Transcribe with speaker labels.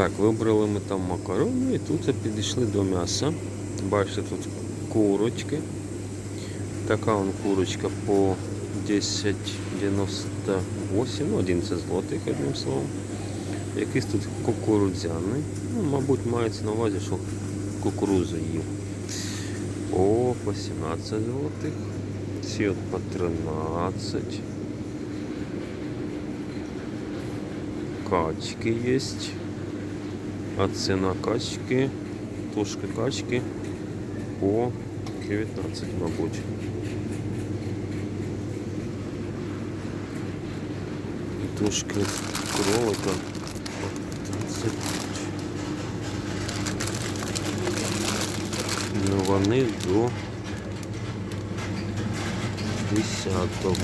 Speaker 1: Так, вибрали ми там макарони і тут підійшли до м'яса. Бачите, тут курочки. Така он курочка по 10,98, ну 11 злотих, одним словом. Якийсь тут кукурудзяний. Ну, мабуть, мається на увазі, що кукурузу їв. О, по 17 злотих. Ці от по 13. Качки есть. А цена качки, тушки качки по 19, мабуть. Тушки кролика по 30. Ну вони до 10-го.